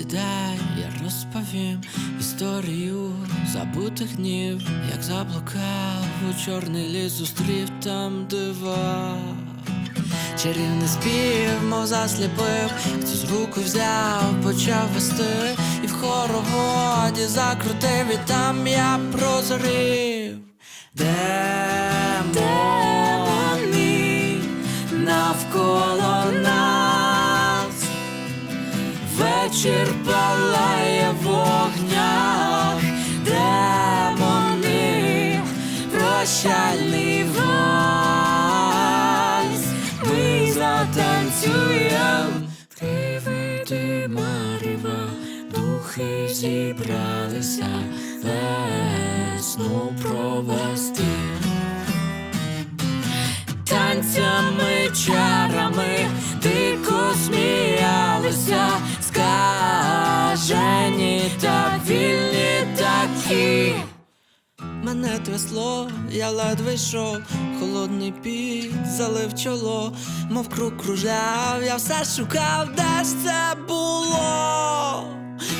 Сідай, я розповім історію забутих днів, як заблукав у чорний ліс, зустрів там дива. Чарівний спів, мов засліпив, хто з руку взяв, почав вести, і в хороводі закрутив, і там я прозорів. Демони навколо нас, вечір палає в вогнях, демони, прощальний вальс, ми затанцюєм, привиди марива, духи зібралися, весну провести такі. Мене трясло, я ледве йшов, холодний піт залив чоло, мов круг кружляв, я все шукав, де ж це було.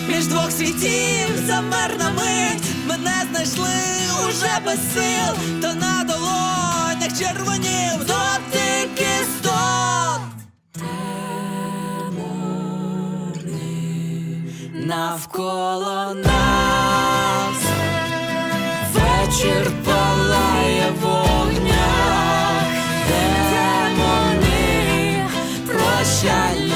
Між двох світів замер на мить, мене знайшли уже без сил, та на долонях червонів дотик істот. Навколо нас вечір палає в демони прощай.